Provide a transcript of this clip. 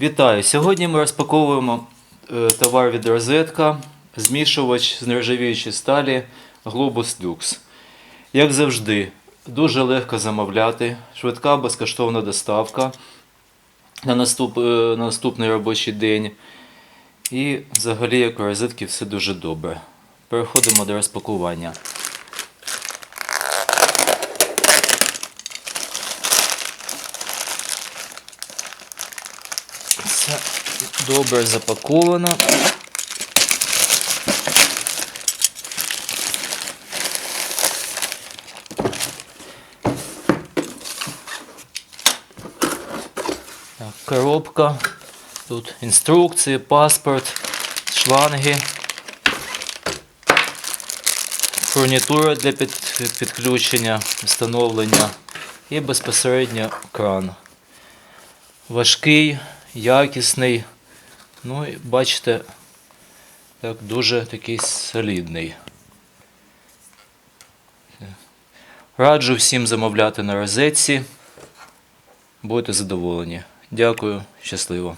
Вітаю! Сьогодні ми розпаковуємо е, товар від розетка, змішувач з нержавіючої сталі Globus Lux. Як завжди, дуже легко замовляти, швидка безкоштовна доставка на, наступ, е, на наступний робочий день. І взагалі, як у розетки, все дуже добре. Переходимо до розпакування. Все добре запаковано. Так, коробка. Тут інструкції, паспорт, шланги. Фурнітура для під, підключення, встановлення і безпосередньо кран. Важкий, якісний. Ну і бачите, так дуже такий солідний. Раджу всім замовляти на розетці. Будете задоволені. Дякую, щасливо.